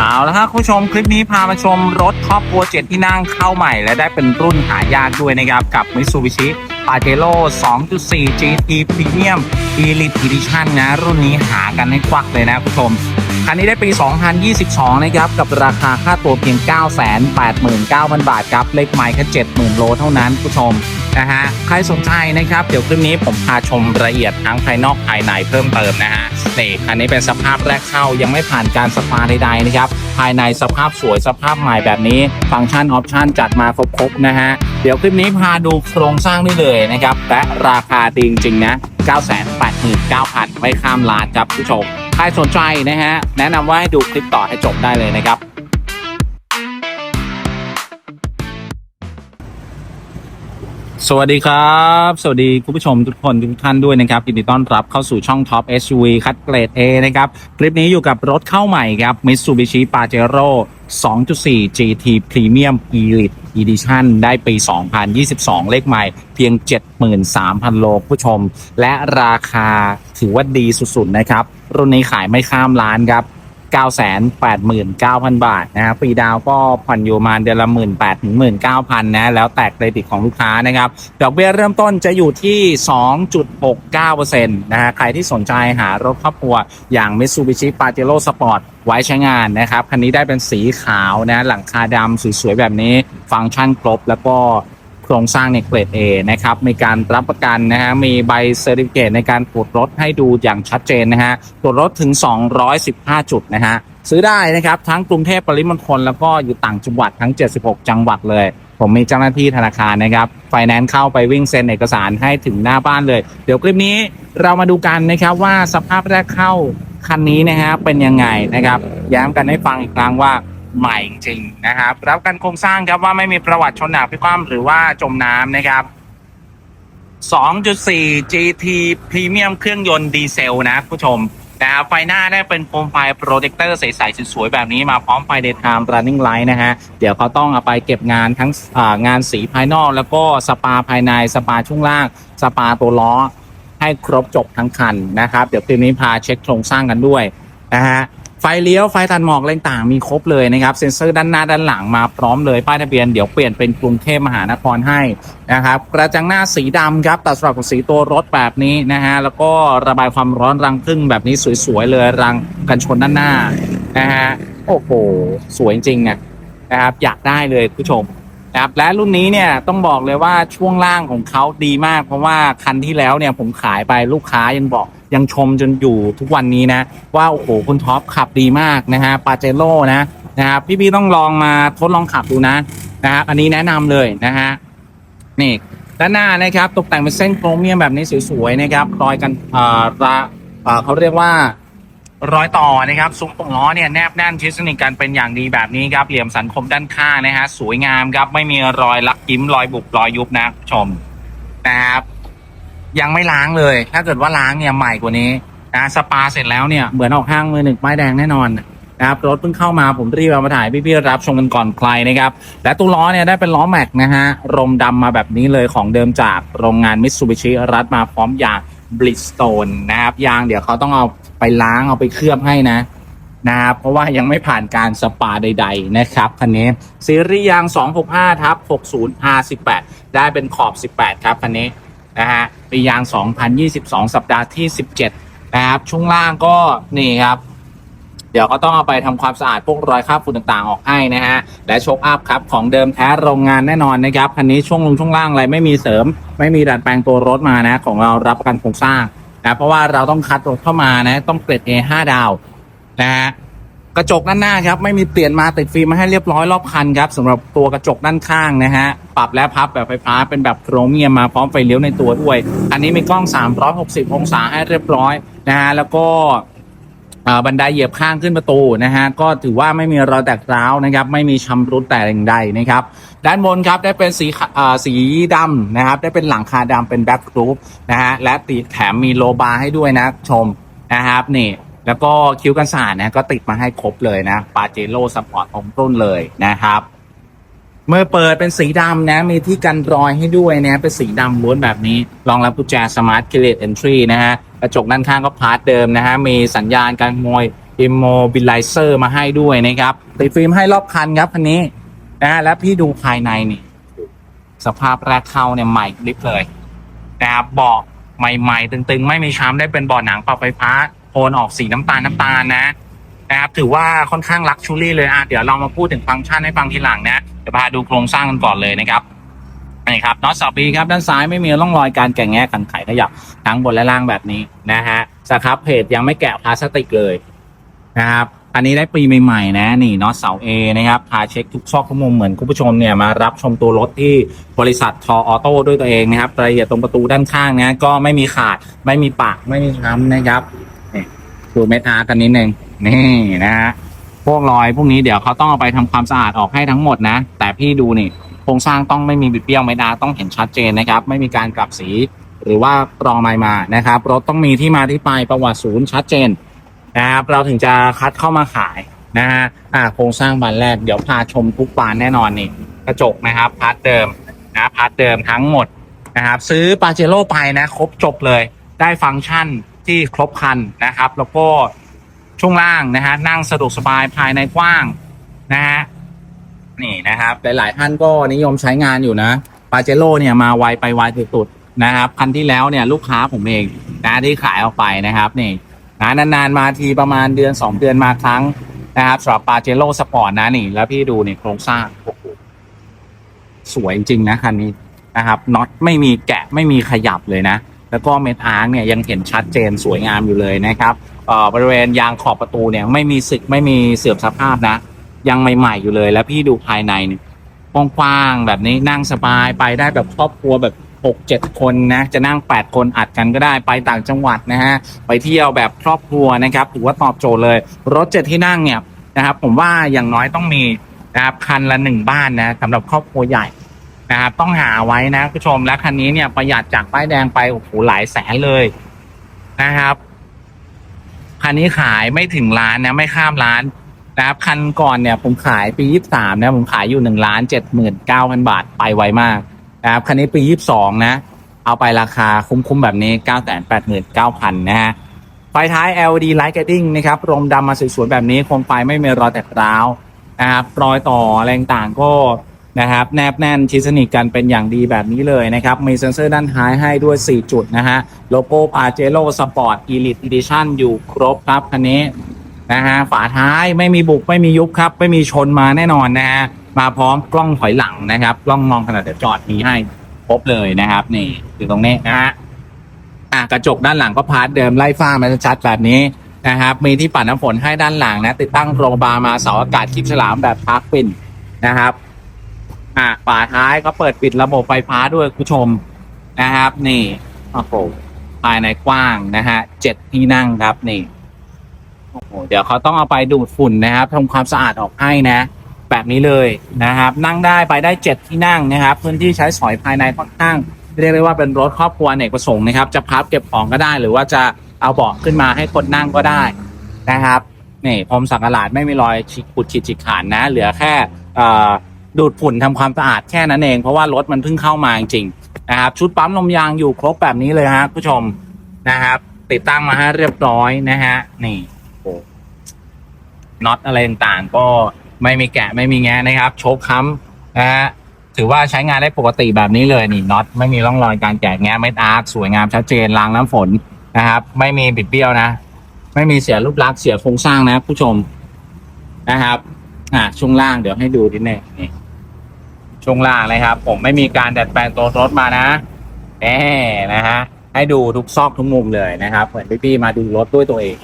เอาละครับคุณผู้ชมคลิปนี้พามาชมรถครอบครัวเจ็ดที่นั่งเข้าใหม่ และได้เป็นรุ่นหายากด้วยนะครับ กับ Mitsubishi Pajero 2.4 GT Premium Elite Edition นะ รุ่นนี้หากันให้ควักเลยนะคุณผู้ชม คันนี้ได้ปี 2022 นะครับ กับราคาค่าตัวเพียง 989,000 บาทครับ เลขไมล์แค่70,000 โลเท่านั้นคุณผู้ชมนะฮะใครสนใจนะครับ เดี๋ยวคลิปนี้ผมพาชมรายละเอียดทั้งภายนอกภายในเพิ่มเติมนะฮะ นี่คันนี้เป็นสภาพแรกเข้ายังไม่ผ่านการสปาใดๆนะครับ ภายในสภาพสวยสภาพใหม่แบบนี้ ฟังก์ชันออปชันจัดมาครบๆนะฮะ เดี๋ยวคลิปนี้พาดูโครงสร้างได้เลยนะครับ และราคาจริงๆนะ 989,000 ไม่ข้ามล้านครับผู้ชม ใครสนใจนะฮะ แนะนำว่าให้ดูคลิปต่อให้จบได้เลยนะครับ สวัสดีครับ สวัสดีคุณผู้ชมทุกคนทุกท่านด้วยนะครับยินดีต้อนรับเข้าสู่ช่อง Top SUV คัดเกรด A นะครับ คลิปนี้อยู่กับรถเข้าใหม่ครับ Mitsubishi Pajero 2.4 GT Premium Elite Edition ได้ปี 2022 เลขใหม่เพียง 73,000 โลผู้ชม และราคาถือว่าดีสุดๆนะครับ รุ่นนี้ขายไม่ข้ามล้านครับ 989,000 บาทนะครับฟรีดาวก็ผ่อนอยู่ประมาณเดือนละ 1 8 0 0 0ถึง19,000นะแล้วแต่เครดิตของลูกค้านะครับดอกเบี้ยเริ่มต้นจะอยู่ที่ 2.69%นะฮะใครที่สนใจหารถครอบครัวอย่าง Mitsubishi Pajero Sport ไว้ใช้งานนะครับ คันนี้ได้เป็นสีขาวนะหลังคาดำสวยๆ แบบนี้ฟังก์ชันครบแล้วก็ โครงสร้างในเกรด A นะครับ มีการรับประกันนะฮะ มีใบเซอร์ติฟิเคตในการตรวจรถให้ดูอย่างชัดเจนนะฮะ ตรวจรถถึง 215 จุดนะฮะ ซื้อได้นะครับ ทั้งกรุงเทพปริมณฑลแล้วก็อยู่ต่างจังหวัดทั้ง 76 จังหวัดเลย ผมมีเจ้าหน้าที่ธนาคารนะครับ ไฟแนนซ์เข้าไปวิ่งเซ็นเอกสารให้ถึงหน้าบ้านเลย เดี๋ยวคลิปนี้เรามาดูกันนะครับว่าสภาพแรกเข้าคันนี้นะฮะเป็นยังไงนะครับ ย้ำกันให้ฟังอีกครั้งว่า ใหม่จริงๆนะครับ รับกันโครงสร้างครับว่าไม่มีประวัติชนหนักพิความหรือว่าจมน้ำนะครับ 2.4 GT Premium เครื่องยนต์ดีเซลนะผู้ชมนะครับไฟหน้าได้เป็นโคมไฟโปรเจคเตอร์ใสๆสวยๆแบบนี้มาพร้อมไฟ daytime running light นะฮะ เดี๋ยวเขาต้องเอาไปเก็บงานทั้งงานสีภายนอก แล้วก็สปาภายในสปาช่วงล่าง สปาตัวล้อ ให้ครบจบทั้งคันนะครับ เดี๋ยวคลิปนี้พาเช็คโครงสร้างกันด้วยนะฮะ ไฟเลี้ยวไฟตัดหมอกอะไรต่างๆมีครบเลยนะครับ เซ็นเซอร์ด้านหน้าด้านหลังมาพร้อมเลยป้ายทะเบียนเดี๋ยวเปลี่ยนเป็นกรุงเทพมหานครให้นะครับกระจังหน้าสีดำครับตัดสลับกับสีตัวรถแบบนี้นะฮะแล้วก็ระบายความร้อนรังพึ่งแบบนี้สวยๆเลยรังกันชนด้านหน้านะฮะโอ้โหสวยจริงๆนะนะครับอยากได้เลยคุณผู้ชมนะครับและรุ่นนี้เนี่ยต้องบอกเลยว่าช่วงล่างของเขาดีมาก เพราะว่าคันที่แล้วเนี่ยผมขายไปลูกค้ายังบอก ยังชมจนอยู่ทุกวันนี้นะ ว่าโอ้โหคุณท็อปขับดีมากนะฮะปาเจโร่นะนะครับพี่ๆต้องลองมาทดลองขับดูนะนะครับอันนี้แนะนำเลยนะฮะนี่ด้านหน้านะครับตกแต่งเป็นเส้นโครเมียมแบบนี้สวยๆนะครับรอยกันเอ่อระเอ่อเขาเรียกว่ารอยต่อนะครับซุ้มตรงล้อเนี่ยแนบแน่นชิดสนิทกันเป็นอย่างดีแบบนี้ครับเหลี่ยมสันคมด้านข้างนะฮะสวยงามครับไม่มีรอยลักยิ้มรอยบุบรอยยุบนะผู้ชมนะครับ ยังไม่ล้างเลย ถ้าเกิดว่าล้างเนี่ยใหม่กว่านี้นะสปาเสร็จแล้วเนี่ยเหมือนออกห้างมือหนึ่งป้ายแดงแน่นอนนะครับรถเพิ่งเข้ามาผมรีบเอามาถ่ายพี่ๆรับชมกันก่อนใครนะครับและตัวล้อเนี่ยได้เป็นล้อแม็กนะฮะรมดำมาแบบนี้เลยของเดิมจากโรงงานมิตซูบิชิรัดมาพร้อมยางบลิสโตนนะครับยางเดี๋ยวเขาต้องเอาไปล้างเอาไปเคลือบให้นะนะครับเพราะว่ายังไม่ผ่านการสปาใด ๆ นะครับคันนี้ซีรีส์ยาง 265ทับ 60 R18 ได้เป็นขอบ 18 ครับคันนี้ นะฮะปียาง 2022 สัปดาห์ที่ 17 นะครับช่วงล่างก็นี่ครับเดี๋ยวก็ต้องเอาไปทำความสะอาดพวกรอยคราบฝุ่นต่างๆ ออกให้นะฮะ และโชคอัพครับของเดิมแท้โรงงานแน่นอนนะครับคันนี้ช่วงลงช่วงล่างอะไรไม่มีเสริม ไม่มีดัดแปลงตัวรถมานะ ของเรารับประกันโครงสร้างนะเพราะว่าเราต้องคัดรถเข้ามานะ ต้องเกรด A 5 ดาวนะฮะ กระจกด้านหน้าครับไม่มีเปลี่ยนมาติดฟิล์มมาให้เรียบร้อยรอบคันครับสำหรับตัวกระจกด้านข้างนะฮะปรับและพับแบบไฟฟ้าเป็นแบบโครเมียมมาพร้อมไฟเลี้ยวในตัวด้วย อันนี้มีกล้อง 360 องศาให้เรียบร้อยนะฮะแล้วก็บันไดเหยียบข้างขึ้นประตูนะฮะก็ถือว่าไม่มีรอยแตกร้าวนะครับ ไม่มีชำรุดแต่อย่างใดนะครับ ด้านบนครับได้เป็นสีสีดำนะครับ ได้เป็นหลังคาดำเป็นแบ็ครูปนะฮะและติดแถมมีโลบาร์ให้ด้วยนะชมนะครับนี่ แล้วก็คิ้วกันสาดนะก็ติดมาให้ครบเลยนะปาเจโร่สปอร์ตของรุ่นเลยนะครับเมื่อเปิดเป็นสีดำนะ มีที่กันรอยให้ด้วยนะ เป็นสีดำล้วนแบบนี้รองรับกุญแจสมาร์ทเคเลตเอนทรีนะฮะกระจกด้านข้างก็พาร์ทเดิมนะฮะ มีสัญญาณการขโมย immobilizer มาให้ด้วยนะครับติดฟิล์มให้รอบคันครับคันนี้นะฮะแล้วพี่ดูภายในนี่ สภาพแรกเข้าเนี่ยใหม่ลิบเลยนะครับเบาะใหม่ ๆ ตึง ๆ ไม่มีช้ำได้เป็นเบาะหนังปรับไฟฟ้าโทนออกสีน้ำตาลน้ำตาลนะนะครับถือว่าค่อนข้างลักชูรี่เลยอะเดี๋ยวเรามาพูดถึงฟังก์ชันให้ฟังทีหลังนะเดี๋ยวพาดูโครงสร้างกันก่อนเลยนะครับนี่ครับน็อตสอบปีครับด้านซ้ายไม่มีร่องรอยการแก่งแง่กันไขขยับทั้งบนและล่างแบบนี้นะฮะสครับเพจยังไม่แกะพลาสติกเลยนะครับอันนี้ได้ปีใหม่ๆนะนี่น็อตเสาเอนะครับพาเช็คทุกซอกทุกมุมเหมือนคุณผู้ชมเนี่ยมารับชมตัวรถที่บริษัททอออโต้ด้วยตัวเองนะครับรายละเอียดตรงประตูด้านข้างนะก็ไม่มีขาดไม่มีปากไม่มีช้ำนะครับ ดูเมทาร์กันนิดนึงนี่นะฮะพวกรอยพวกนี้เดี๋ยวเขาต้องเอาไปทำความสะอาดออกให้ทั้งหมดนะ แต่พี่ดูนี่โครงสร้างต้องไม่มีบิดเบี้ยวไม่ดาต้องเห็นชัดเจนนะครับ ไม่มีการกลับสี หรือว่ากรองไมมานะครับรถต้องมีที่มาที่ไปประวัติศูนย์ชัดเจนนะครับเราถึงจะคัดเข้ามาขายนะฮะอ่าโครงสร้างบานแรกเดี๋ยวพาชมทุกบานแน่นอนนี่กระจกนะครับพาร์ทเดิมนะพาร์ทเดิมทั้งหมดนะครับซื้อปาเจโร่ไปนะครบจบเลยได้ฟังก์ชัน ที่ครบคันนะครับ แล้วก็ช่วงล่างนะฮะนั่งสะดวกสบายภายในกว้างนะฮะนี่นะครับ หลาย ๆ ท่านก็นิยมใช้งานอยู่นะปาเจโร่เนี่ยมาไวไปไวสุดๆนะครับคันที่แล้วเนี่ยลูกค้าผมเองนะที่ขายออกไปนะครับนี่นะนานๆมาทีประมาณเดือน 2 เดือนมาครั้งนะครับสำหรับปาเจโร่สปอร์ตนะนี่ แล้วพี่ดูนี่โครงสร้างโอ้โหสวยจริงนะคันนี้นะครับน็อตไม่มีแกะไม่มีขยับเลยนะ แล้วก็เมทอาร์คเนี่ยยังเห็นชัดเจนสวยงามอยู่เลยนะครับเอ่อบริเวณยางขอบประตูเนี่ยไม่มีสึกไม่มีเสื่อมสภาพนะ ยังใหม่ๆอยู่เลย แล้วพี่ดูภายในเนี่ยกว้างๆแบบนี้นั่งสบายไปได้แบบครอบครัวแบบหกเจ็ดคนนะจะนั่งแปดคนอัดกันก็ได้ไปต่างจังหวัดนะฮะไปเที่ยวแบบครอบครัวนะครับถือว่าตอบโจทย์เลย รถเจ็ดที่นั่งเนี่ยนะครับผมว่าอย่างน้อยต้องมีนะครับคันละหนึ่งบ้านนะสำหรับครอบครัวใหญ่ นะครับต้องหาไว้นะผู้ชมและคันนี้เนี่ยประหยัดจากป้ายแดงไปโอ้โหหลายแสนเลยนะครับคันนี้ขายไม่ถึงล้านนะไม่ข้ามล้านนะครับคันก่อนเนี่ยผมขายปียี่สามนะผมขายอยู่หนึ่งล้านเจ็ดหมื่นเก้าพันบาทไปไวมากนะครับคันนี้ปียี่สองนะ เอาไปราคาคุ้มๆแบบนี้9 8 9 0 0 0นะฮะไฟท้าย LED Light Guiding นะครับรมดำมาสวยๆแบบนี้โคมไฟไม่มีรอยแตกร้าวนะครับรอยต่ออะไรต่างก็ นะครับแนบแน่นชิดสนิทกันเป็นอย่างดีแบบนี้เลยนะครับ มีเซ็นเซอร์ด้านท้ายให้ด้วย 4 จุดนะฮะโลโก้ปาเจโ o Sport Elite Edition อยู่ครบครับคันนี้นะฮะฝาท้ายไม่มีบุกไม่มียุบครับ ไม่มีชนมาแน่นอนนะฮะมาพร้อมกล้องถอยหลังนะครับ กล้องมองขนาดเดี๋ยวจอดมีให้ครบเลยนะครับ นี่อยู่ตรงนี้นะฮะอะกระจกด้านหลังก็พาร์ทเดิมไล่ฟ้ามาชัดแบบนี้นะครับ มีที่ปัดน้ำฝนให้ด้านหลังนะ ติดตั้งโรงบาร์มาเสาอากาศคลิปฉลามแบบพาร์คปินนะครับ อะฝาท้ายก็เปิดปิดระบบไฟฟ้าด้วยคุณผู้ชมนะครับ นี่โอ้โหภายในกว้างนะฮะเจ็ดที่นั่งครับนี่โอ้โหเดี๋ยวเขาต้องเอาไปดูดฝุ่นนะครับทำความสะอาดออกให้นะ แบบนี้เลยนะครับ นั่งได้ไปได้เจ็ดที่นั่งนะครับ พื้นที่ใช้สอยภายในค่อนข้างเรียกได้ว่าเป็นรถครอบครัวอเนกประสงค์นะครับ จะพับเก็บของก็ได้ หรือว่าจะเอาเบาะขึ้นมาให้คนนั่งก็ได้นะครับนี่พรมสักหลาดไม่มีรอยฉีกขุดขีดฉีกขาดนะ เหลือแค่เอ่อ ดูดฝุ่นทำความสะอาดแค่นั้นเอง เพราะว่ารถมันเพิ่งเข้ามาจริงๆนะครับ ชุดปั๊มลมยางอยู่ครบแบบนี้เลยฮะผู้ชมนะครับ ติดตั้งมาให้เรียบร้อยนะฮะนี่โอ้น็อตอะไรต่างๆ ก็ไม่มีแกะไม่มีแงะนะครับ โชคค้ำนะฮะถือว่าใช้งานได้ปกติแบบนี้เลยนี่น็อตไม่มีร่องรอยการแกะแงะเม็ดอาร์คสวยงามชัดเจนรางน้ำฝนนะครับ ไม่มีบิดเบี้ยวนะ ไม่มีเสียรูปลักษณ์เสียโครงสร้างนะผู้ชมนะครับ อ่าช่วงล่างเดี๋ยวให้ดูทีนี้นี่ช่วงล่างเลยครับ ผมไม่มีการดัดแปลงตัวรถมานะแน่นะฮะให้ดูทุกซอกทุกมุมเลยนะครับเหมือนพี่ๆมาดูรถด้วยตัวเอง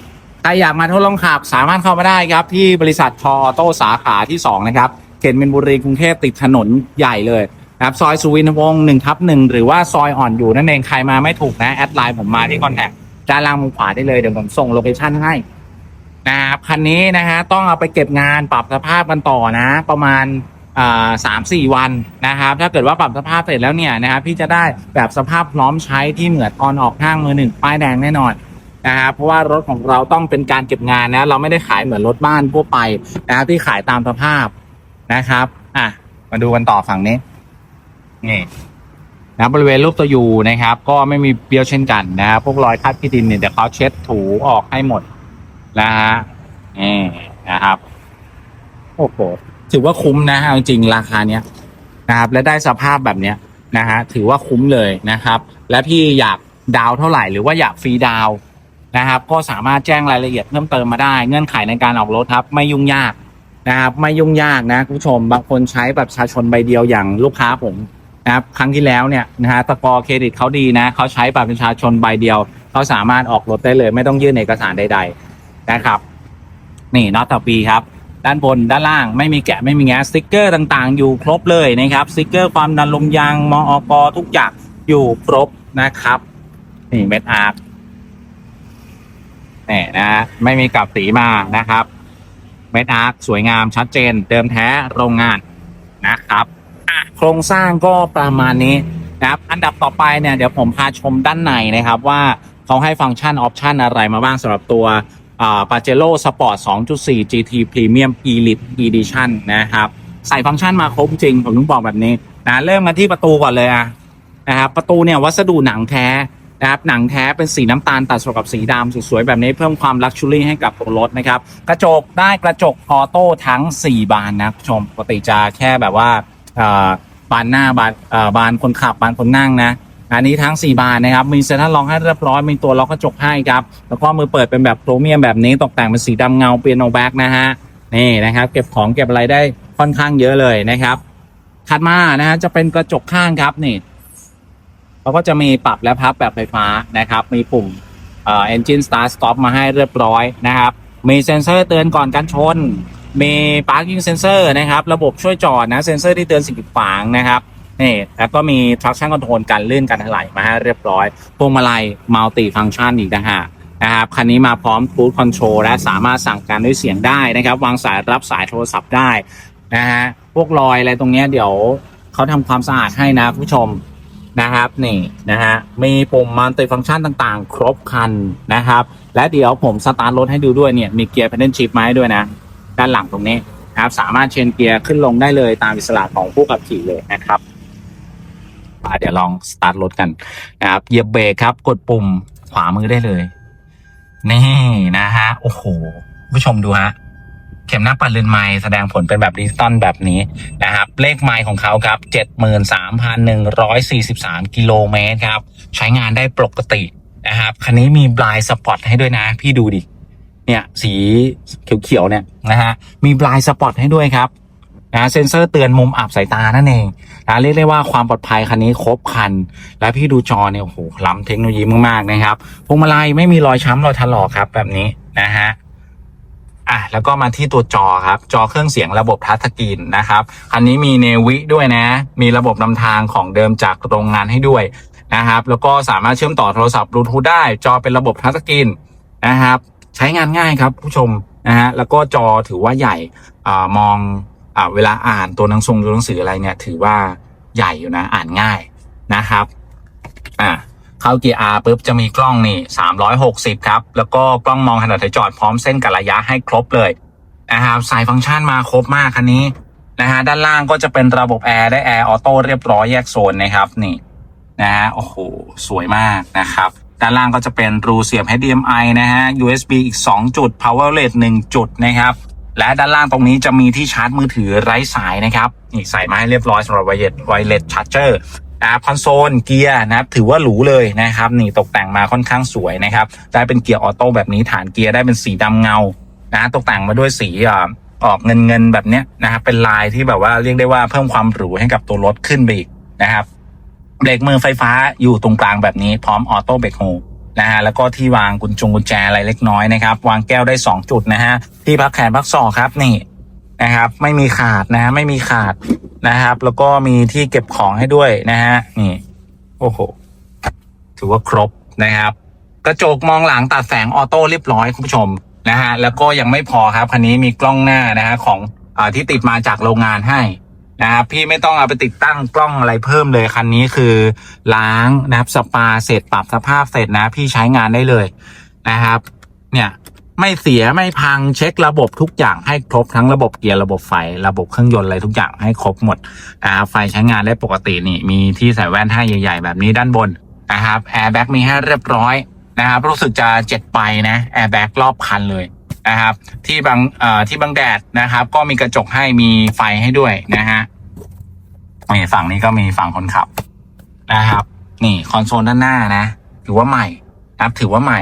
ใครอยากมาทดลองขับสามารถเข้ามาได้ครับ ที่บริษัททออโต้สาขาที่ 2 นะครับเขตมินบุรีกรุงเทพติดถนนใหญ่เลยนะครับซอยสุวินทวงศ์หนึ่งทับหนึ่งหรือว่าซอยอ่อนอยู่นั่นเองใครมาไม่ถูกนะ แอดไลน์ผมมาที่คอนแทคด้านล่างมุมขวาได้เลยเดี๋ยวผมส่งโลเคชั่นให้ นะครับคันนี้นะฮะต้องเอาไปเก็บงานปรับสภาพกันต่อนะ ประมาณสามสี่วันนะครับ ถ้าเกิดว่าปรับสภาพเสร็จแล้วเนี่ยนะครับพี่จะได้แบบสภาพพร้อมใช้ที่เหมือนตอนออกห้างมือหนึ่งป้ายแดงแน่นอนนะครับเพราะว่ารถของเราต้องเป็นการเก็บงานนะ เราไม่ได้ขายเหมือนรถบ้านทั่วไปนะครับที่ขายตามสภาพนะครับอะมาดูกันต่อฝั่งนี้นี่นะบริเวณรูปตัวยูนะครับ ก็ไม่มีเบี้ยวเช่นกันนะพวกรอยคัดที่ดินเนี่ยเดี๋ยวเขาเช็ดถูออกให้หมด นะฮะนี่นะครับ โอ้โหถือว่าคุ้มนะเอาจริงๆราคาเนี้ยนะครับ และได้สภาพแบบเนี้ยนะฮะถือว่าคุ้มเลยนะครับ และพี่อยากดาวน์เท่าไหร่หรือว่าอยากฟรีดาวน์นะครับ ก็สามารถแจ้งรายละเอียดเพิ่มเติมมาได้ เงื่อนไขในการออกรถครับไม่ยุ่งยากนะครับ ไม่ยุ่งยากนะคุณผู้ชมบางคนใช้แบบประชาชนใบเดียวอย่างลูกค้าผมนะครับครั้งที่แล้วเนี่ยนะฮะตะกอร์เครดิตเขาดีนะเขาใช้บัตรประชาชนใบเดียวเขาสามารถออกรถได้เลย ไม่ต้องยื่นเอกสารใด ๆ นะครับ นี่น็อตต่อปีครับ ด้านบนด้านล่างไม่มีแกะไม่มีแงสติ๊กเกอร์ต่างๆ อยู่ครบเลยนะครับสติ๊กเกอร์ความดันลมยางมออกทุกอย่างอยู่ครบนะครับ นี่เม็ดอาร์ตนี่นะไม่มีกลับสีมานะครับเม็ดอาร์ตสวยงามชัดเจน เดิมแท้โรงงานนะครับโครงสร้างก็ประมาณนี้นะครับ อันดับต่อไปเนี่ยเดี๋ยวผมพาชมด้านในนะครับ ว่าเขาให้ฟังก์ชันออปชันอะไรมาบ้างสำหรับตัว ปาเจโร่สปอร์ต2.4 GT Premium Elite Edition นะครับ ใส่ฟังก์ชันมาครบจริง ผมต้องบอกแบบนี้นะเริ่มกันที่ประตูก่อนเลยอะนะครับประตูเนี่ยวัสดุหนังแท้นะครับหนังแท้เป็นสีน้ำตาลตัดสกับสีดำสวยๆ แบบนี้เพิ่มความลักชัวรี่ให้กับตัวรถนะครับ กระจกได้กระจกออโต้ทั้ง 4 บานนะชมปกติจะแค่แบบว่าบานหน้าบานบานคนขับบานคนนั่งนะ อันนี้ทั้ง 4 บานนะครับ มีเซ็นทรัลล็อกให้เรียบร้อย มีตัวล็อกกระจกให้ครับ แล้วก็มือเปิดเป็นแบบโครเมียมแบบนี้ ตกแต่งเป็นสีดำเงาเปียโนแบ็กนะฮะ นี่นะครับ เก็บของเก็บอะไรได้ค่อนข้างเยอะเลยนะครับถัดมานะฮะจะเป็นกระจกข้างครับนี่เราก็จะมีปรับและพับแบบไฟฟ้านะครับ มีปุ่มเอ่อ engine start stop มาให้เรียบร้อยนะครับ มีเซ็นเซอร์เตือนก่อนการชน มี parking sensor นะครับ ระบบช่วยจอดนะ เซ็นเซอร์ที่เตือนสิ่งกีดขวางนะครับ นี่แล้วก็มี traction control การลื่นการถลายมาให้เรียบร้อยพวงมาลัย multi function อีกนะฮะนะครับคันนี้มาพร้อม cruise control และสามารถสั่งการด้วยเสียงได้นะครับ วางสายรับสายโทรศัพท์ได้นะฮะพวกรอยอะไรตรงเนี้ยเดี๋ยวเขาทำความสะอาดให้นะคุณผู้ชมนะครับนี่นะฮะมีปุ่ม multi function ต่างๆ ครบคันนะครับ และเดี๋ยวผมสตาร์ทรถให้ดูด้วยเนี่ยมีเกียร์ pedal shift มาให้ด้วยนะ ด้านหลังตรงนี้นะครับสามารถเชนเกียร์ขึ้นลงได้เลยตามอิสระของผู้ขับขี่เลยนะครับ มาเดี๋ยวลองสตาร์ทรถกันนะครับเหยียบเบรกครับ กดปุ่มขวามือได้เลย นี่นะฮะ โอ้โห ผู้ชมดูฮะ เข็มหน้าปัดเรือนไม้แสดงผลเป็นแบบดิจิตอลแบบนี้นะครับ เลขไมล์ของเขาครับ 73,143 กิโลเมตรครับ ใช้งานได้ปกตินะครับ คันนี้มีบลายสปอตให้ด้วยนะ พี่ดูดิ เนี่ย สีเขียวๆเนี่ยนะฮะ มีบลายสปอตให้ด้วยครับ นะเซ็นเซอร์เตือนมุมอับสายตานั่นเองนะเรียกได้ว่าความปลอดภัยคันนี้ครบคัน และพี่ดูจอเนี่ยโอ้โหล้ำเทคโนโลยีมากๆนะครับพวงมาลัยไม่มีรอยช้ำรอยถลอกครับแบบนี้นะฮะอะแล้วก็มาที่ตัวจอครับ จอเครื่องเสียงระบบทัชสกรีนนะครับคันนี้มีเนวิด้วยนะ มีระบบนำทางของเดิมจากโรงงานให้ด้วยนะครับ แล้วก็สามารถเชื่อมต่อโทรศัพท์บลูทูธได้ จอเป็นระบบทัชสกรีนนะครับ ใช้งานง่ายครับผู้ชมนะฮะแล้วก็จอถือว่าใหญ่อมอง อ่าเวลาอ่านตัวหนังทรงตัวหนังสืออะไรเนี่ย ถือว่าใหญ่อยู่นะอ่านง่ายนะครับอ่าเข้าเกียร์ R ปุ๊บจะมีกล้องนี่ 360 ครับ แล้วก็กล้องมองขนาดถอยจอดพร้อมเส้นกับระยะให้ครบเลยนะครับใส่ฟังก์ชันมาครบมากคันนี้นะฮะด้านล่างก็จะเป็นระบบแอร์ได้แอร์ออโต้เรียบร้อยแยกโซนนะครับนี่นะฮะโอ้โหสวยมากนะครับ ด้านล่างก็จะเป็นรูเสียบ HDMI นะฮะ USB อีก 2 จุด power l e t 1จุดนะครับ และด้านล่างตรงนี้จะมีที่ชาร์จมือถือไร้สายนะครับนี่ใส่มาให้เรียบร้อยสำหรับไวเลสไวเลสชาร์เจอร์นะครับคอนโซลเกียร์นะครับถือว่าหรูเลยนะครับนี่ตกแต่งมาค่อนข้างสวยนะครับได้เป็นเกียร์ออโต้แบบนี้ฐานเกียร์ได้เป็นสีดำเงานะตกแต่งมาด้วยสีออกเงินเงินแบบเนี้ยนะครับเป็นลายที่แบบว่าเรียกได้ว่าเพิ่มความหรูให้กับตัวรถขึ้นไปอีกนะครับเบรกมือไฟฟ้าอยู่ตรงกลางแบบนี้พร้อมออโต้เบรกโฮ นะฮะแล้วก็ที่วางกุญจงกุญแจอะไรเล็กน้อยนะครับ วางแก้วได้ 2 จุดนะฮะที่พักแขนพักศอกครับนี่นะครับ ไม่มีขาดนะฮะไม่มีขาดนะครับ แล้วก็มีที่เก็บของให้ด้วยนะฮะนี่โอ้โหถือว่าครบนะครับ กระจกมองหลังตัดแสงออโต้เรียบร้อยคุณผู้ชมนะฮะแล้วก็ยังไม่พอครับคันนี้มีกล้องหน้านะฮะของอที่ติดมาจากโรงงานให้ นะครับพี่ไม่ต้องเอาไปติดตั้งกล้องอะไรเพิ่มเลยคันนี้คือล้างนะครับสปาเสร็จปรับสภาพเสร็จนะ พี่ใช้งานได้เลยนะครับ เนี่ยไม่เสียไม่พังเช็คระบบทุกอย่างให้ครบทั้งระบบเกียร์ระบบไฟระบบเครื่องยนต์อะไรทุกอย่างให้ครบหมดนะครับไฟใช้งานได้ปกตินี่ มีที่ใส่แว่นให้ใหญ่ๆ แบบนี้ด้านบนนะครับแอร์แบ็กมีให้เรียบร้อยนะครับรู้สึกจะเจ็ดไปนะแอร์แบ็กรอบคันเลย นะครับ ที่บางเอ่อที่บางแดดนะครับ ก็มีกระจกให้มีไฟให้ด้วยนะฮะนี่ฝั่งนี้ก็มีฝั่งคนขับนะครับ นี่คอนโซลด้านหน้านะถือว่าใหม่นะครับถือว่าใหม่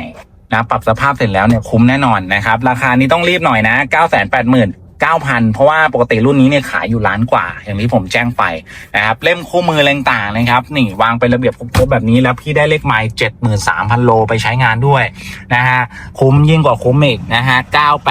นะปรับสภาพเสร็จแล้วเนี่ยคุ้มแน่นอนนะครับ ราคานี้ต้องรีบหน่อยนะ 9 8 9 0 0 0 9,000 เพราะว่าปกติรุ่นนี้เนี่ยขายอยู่ล้านกว่า อย่างที่ผมแจ้งไปนะครับเล่มคู่มืออะไรต่างนะครับนี่วางเป็นระเบียบครบแบบนี้แล้วพี่ได้เลขไมล์73,000 โลไปใช้งานด้วยนะฮะคุ้มยิ่งกว่าคุ้มอีกนะฮะ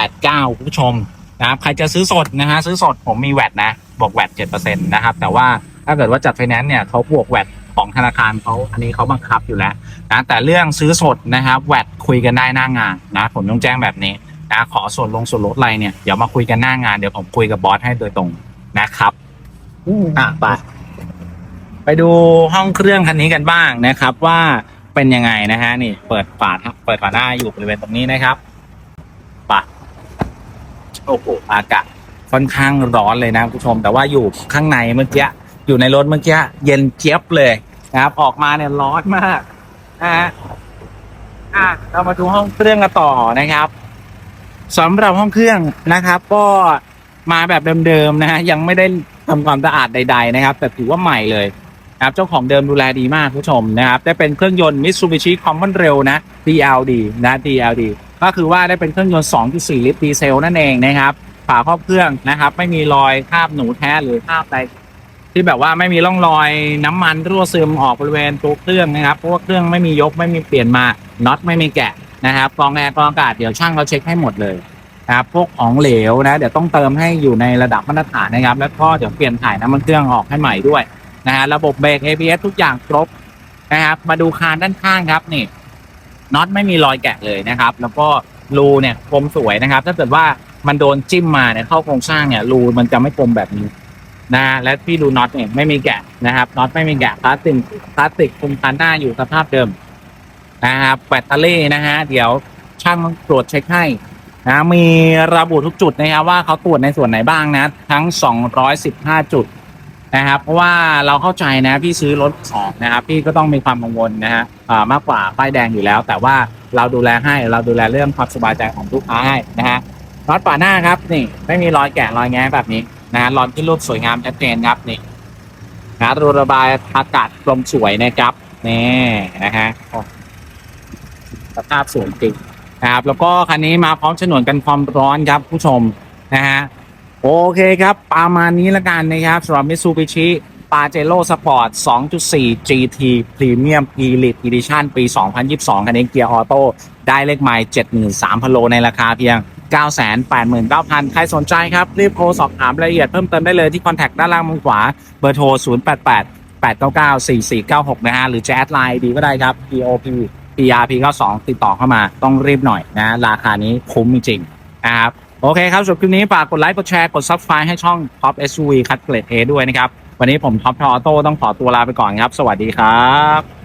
989คุณผู้ชมนะครับใครจะซื้อสดนะฮะซื้อสดผมมีแวดนะบวกแวด7%นะครับแต่ว่าถ้าเกิดว่าจัดไฟแนนซ์เนี่ยเขาบวกแวดของธนาคารเขาอันนี้เขาบังคับอยู่แล้วนะแต่เรื่องซื้อสดนะครับแวดคุยกันได้หน้างานนะผมต้องแจ้งแบบนี้ นะ ขอส่วนลงส่วนลดอะไรเนี่ยเดี๋ยวมาคุยกันหน้างานเดี๋ยวผมคุยกับบอสให้โดยตรงนะครับอะไปไปดูห้องเครื่องคันนี้กันบ้างนะครับ ว่าเป็นยังไงนะฮะนี่เปิดฝาเปิดฝาหน้าอยู่บริเวณตรงนี้นะครับไปะโอ้โหอากาศค่อนข้างร้อนเลยนะคุณผู้ชม แต่ว่าอยู่ข้างในเมื่อกี้อยู่ในรถเมื่อกี้เย็นเจี๊ยบเลยนะครับ ออกมาเนี่ยร้อนมากนะฮะอะเรามาดูห้องเครื่องกันต่อนะครับ สำหรับห้องเครื่องนะครับ ก็มาแบบเดิมๆนะฮะยังไม่ได้ทำความสะอาดใด ๆ นะครับ แต่ถือว่าใหม่เลยนะครับเจ้าของเดิมดูแลดีมากผู้ชมนะครับ ได้เป็นเครื่องยนต์ Mitsubishi Common Rail นะ DLD นะ DLD ก็คือว่าได้เป็นเครื่องยนต์ 2.4 ลิตรดีเซลนั่นเองนะครับฝาครอบเครื่องนะครับ ไม่มีรอยคราบหนูแท้หรือคราบอะไรที่แบบว่าไม่มีร่องรอยน้ำมันรั่วซึมออกบริเวณตัวเครื่องนะครับเพราะว่าเครื่องไม่มียกไม่มีเปลี่ยนมาน็อตไม่มีแกะ นะครับกรองแอร์กรองอากาศเดี๋ยวช่างเขาเช็คให้หมดเลยนะครับพวกของเหลวนะ เดี๋ยวต้องเติมให้อยู่ในระดับมาตรฐานนะครับ แล้วก็เดี๋ยวเปลี่ยนถ่ายน้ำมันเครื่องออกให้ใหม่ด้วยนะฮะระบบเบรก ABS ทุกอย่างครบนะครับ มาดูคานด้านข้างครับนี่น็อตไม่มีรอยแกะเลยนะครับ แล้วก็รูเนี่ยคมสวยนะครับ ถ้าเกิดว่ามันโดนจิ้มมาเนี่ยเข้าโครงสร้างเนี่ยรูมันจะไม่คมแบบนี้นะและที่รูน็อตเนี่ยไม่มีแกะนะครับน็อตไม่มีแกะพลาสติกพลาสติกคุมคันหน้าอยู่สภาพเดิม นะครับแบตเตอรี่นะฮะเดี๋ยวช่างตรวจเช็คให้นะมีระบุทุกจุดนะครับว่าเขาตรวจในส่วนไหนบ้างนะ ทั้ง 215 จุดนะครับเพราะว่าเราเข้าใจนะพี่ซื้อรถของนะครับพี่ก็ต้องมีความกังวลนะฮะมากกว่าป้ายแดงอยู่แล้ว แต่ว่าเราดูแลให้เราดูแลเรื่องความสบายใจของลูกค้าให้นะฮะน็อตป่าหน้าครับนี่ ไม่มีรอยแกะรอยแง้แบบนี้นะฮะรอยที่รูปสวยงามชัดเจนครับนี่นะรูระบายอากาศลมสวยนะครับนี่นะฮะ สภาพสวยจริงนะครับแล้วก็คันนี้มาพร้อมฉนวนกันความร้อนครับผู้ชมนะฮะโอเคครับ ประมาณนี้ละกันนะครับสำหรับ Mitsubishi Pajero Sport 2.4 GT Premium Elite Edition ปี 2022 คันนี้เกียร์ออโต้ได้เลขไมล์73,000 โลในราคาเพียง 989,000 ใครสนใจครับ รีบโทรสอบถามรายละเอียดเพิ่มเติมได้เลยที่คอนแทคด้านล่างมุมขวา เบอร์โทร 088 899 4496 นะฮะ หรือจะแอดไลน์ดีก็ได้ครับ POP PRP 92 ติดต่อเข้ามาต้องรีบหน่อยนะ ราคานี้คุ้มจริงนะครับ โอเคครับสำหรับคลิปนี้ฝากกดไลค์กดแชร์กด Subscribe ให้ช่อง Top SUV คัดเกรด A ด้วยนะครับ วันนี้ผมท็อปทอโต้ต้องขอตัวลาไปก่อนครับ สวัสดีครับ